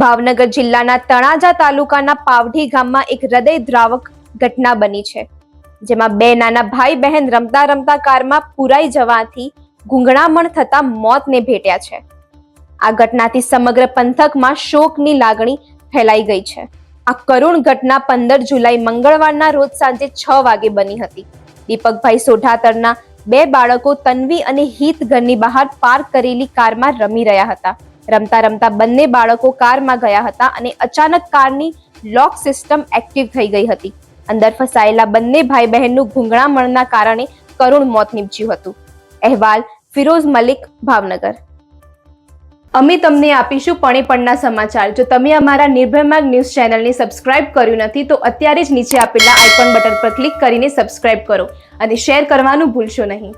ભાવનગર જિલ્લાના તળાજા તાલુકાના પાવઢી ગામમાં એક હૃદયદ્રાવક ઘટના બની છે, જેમાં બે નાના ભાઈ બહેન રમતા રમતા કારમાં પુરાઈ જવાથી ગુંગળામણ થતા મોતને ભેટ્યા છે. આ ઘટનાથી સમગ્ર પંથકમાં શોકની લાગણી ફેલાઈ ગઈ છે. આ કરુણ ઘટના પંદર જુલાઈ મંગળવારના રોજ સાંજે છ વાગે બની હતી. દીપકભાઈ સોઢાતરના બે બાળકો તન્વી અને હિત ઘરની બહાર પાર્ક કરેલી કારમાં રમી રહ્યા હતા. રમતા રમતા બંને બાળકો કારમાં ગયા હતા અને અચાનક કારની લોક સિસ્ટમ એક્ટિવ થઈ ગઈ હતી. અંદર ફસાયેલા બંને ભાઈ બહેનનું ઘૂંઘણામણના કારણે કરુણ મોત નીપજ્યું હતું. અહેવાલ, ફિરોઝ મલિક, ભાવનગર. અમે તમને આપીશું પણેપણના સમાચાર. જો તમે અમારા નિર્ભય માર્ગ ન્યૂઝ ચેનલને સબસ્ક્રાઇબ કર્યું નથી, તો અત્યારે જ નીચે આપેલા આઇકોન બટન પર ક્લિક કરીને સબસ્ક્રાઇબ કરો અને શેર કરવાનું ભૂલશો નહીં.